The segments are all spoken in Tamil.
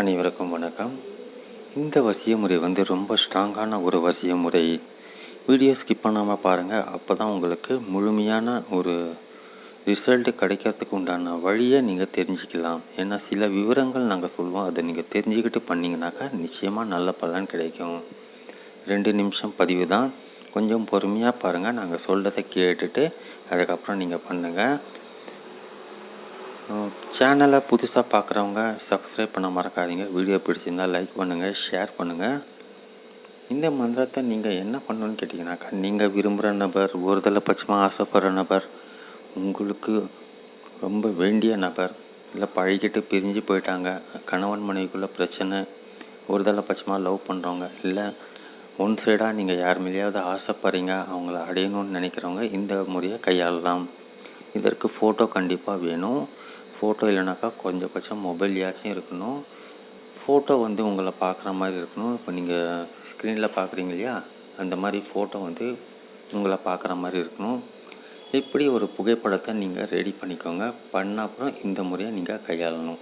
அனைவருக்கும் வணக்கம். இந்த வசிய முறை வந்து ரொம்ப ஸ்ட்ராங்கான ஒரு வசிய முறை வீடியோ ஸ்கிப் பண்ணாமல் பாருங்கள் அப்போ தான் உங்களுக்கு முழுமையான ஒரு ரிசல்ட் கிடைக்கிறதுக்கு உண்டான வழியை நீங்கள் தெரிஞ்சுக்கலாம். ஏன்னா சில விவரங்கள் நாங்கள் சொல்லுவோம் அதை நீங்கள் தெரிஞ்சுக்கிட்டு பண்ணிங்கனாக்கா நிச்சயமாக நல்ல பலன் கிடைக்கும். ரெண்டு நிமிஷம் பதிவு தான். கொஞ்சம் பொறுமையாக பாருங்கள் நாங்கள் சொல்கிறத கேட்டுட்டு அதுக்கப்புறம் நீங்கள் பண்ணுங்கள் சேனலை புதுசாக பார்க்குறவங்க சப்ஸ்கிரைப் பண்ண மறக்காதீங்க. வீடியோ பிடிச்சிருந்தால் லைக் பண்ணுங்கள் ஷேர் பண்ணுங்கள் இந்த மந்திரத்தை நீங்கள் என்ன பண்ணணும்னு கேட்டிங்கனாக்கா நீங்கள் விரும்புகிற நபர் ஒருதலை பட்சமாக ஆசைப்படுற நபர் உங்களுக்கு ரொம்ப வேண்டிய நபர் இல்லை பழகிட்டு பிரிஞ்சு போயிட்டாங்க கணவன் மனைவிக்குள்ளே பிரச்சனை ஒருதலை பட்சமாக லவ் பண்ணுறவங்க இல்லை ஒன் சைடாக நீங்கள் யார் மேலேயாவது ஆசைப்படுறீங்க அவங்கள அடையணும்னு நினைக்கிறவங்க இந்த முறையை கையாளலாம். இதற்கு ஃபோட்டோ கண்டிப்பாக வேணும். ஃபோட்டோ இல்லைனாக்கா கொஞ்சம் மொபைல்யாச்சும் இருக்கணும். ஃபோட்டோ வந்து உங்களை பார்க்குற மாதிரி இருக்கணும். இப்போ நீங்கள் ஸ்க்ரீனில் பார்க்குறீங்க இல்லையா? அந்த மாதிரி ஃபோட்டோ வந்து உங்களை பார்க்குற மாதிரி இருக்கணும். இப்படி ஒரு புகைப்படத்தை நீங்கள் ரெடி பண்ணிக்கோங்க. பண்ண அப்புறம் இந்த முறையை நீங்கள் கையாளணும்.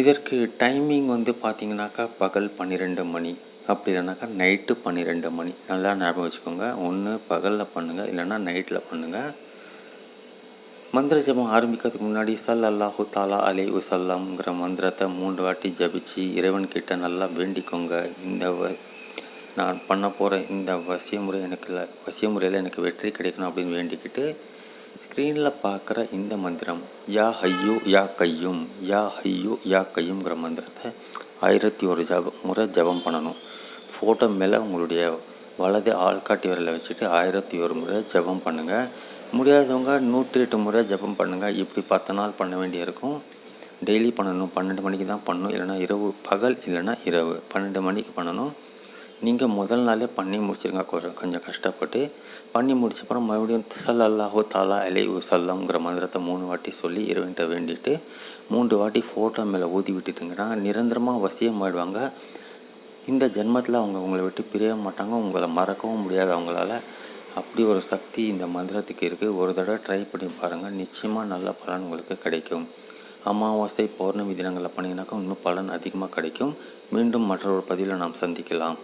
இதற்கு டைமிங் வந்து பார்த்தீங்கன்னாக்கா பகல் பன்னிரெண்டு மணி. அப்படி இல்லைனாக்கா நைட்டு பன்னிரெண்டு மணி. நல்லா ஞாபகம் வச்சுக்கோங்க. ஒன்று பகலில் பண்ணுங்கள் இல்லைன்னா நைட்டில் பண்ணுங்கள் மந்திர ஜபம் ஆரம்பிக்கிறதுக்கு முன்னாடி சல் அல்லாஹு தாலா அலை உசல்லாம்ங்கிற மந்திரத்தை மூன்று வாட்டி ஜபிச்சு இறைவன்கிட்ட நல்லா வேண்டிக்கோங்க. இந்த வ நான் பண்ண போகிற இந்த வசிய முறை எனக்கு இல்லை வசிய முறையில் எனக்கு வெற்றி கிடைக்கணும் அப்படின்னு வேண்டிக்கிட்டு ஸ்க்ரீனில் பார்க்குற இந்த மந்திரம் யா ஹையோ யா கையும் யா ஹையோ யா கையும்ங்கிற மந்திரத்தை ஆயிரத்தி ஒரு ஜப முறை ஜபம் பண்ணணும். ஃபோட்டோ மேலே உங்களுடைய வலது ஆள்காட்டி விரலை வச்சுட்டு ஆயிரத்தி ஒரு முறை ஜபம் பண்ணுங்கள் முடியாதவங்க நூற்றி எட்டு முறை ஜபம் பண்ணுங்கள் இப்படி பத்து நாள் பண்ண வேண்டியிருக்கும். டெய்லி பண்ணணும். பன்னெண்டு மணிக்கு தான் பண்ணணும். இல்லைனா இரவு பகல் இல்லைனா இரவு. பன்னெண்டு மணிக்கு பண்ணணும். நீங்கள் முதல் நாளே பண்ணி முடிச்சிருங்க. கொஞ்சம் கொஞ்சம் கஷ்டப்பட்டு பண்ணி முடிச்சப்பறம் மறுபடியும் சல் அல்லாஹோ தாலா அலை சல்லம்ங்கிற மந்திரத்தை மூணு வாட்டி சொல்லி இறைவன்கிட்ட வேண்டிட்டு மூன்று வாட்டி ஃபோட்டோ மேலே ஊதி விட்டுட்டுங்கன்னா நிரந்தரமாக வசியம் ஆயிடுவாங்க இந்த ஜென்மத்தில் அவங்க உங்களை விட்டு பிரிய மாட்டாங்க. உங்களை மறக்கவும் முடியாது அவங்களால. அப்படி ஒரு சக்தி இந்த மந்திரத்துக்கு இருக்குது ஒரு தடவை ட்ரை பண்ணி பாருங்கள் நிச்சயமாக நல்ல பலன் உங்களுக்கு கிடைக்கும். அமாவாசை பௌர்ணமி தினங்களில் பண்ணிங்கனாக்கா இன்னும் பலன் அதிகமாக கிடைக்கும். மீண்டும் மற்றொரு பதிவில் நாம் சந்திக்கலாம்.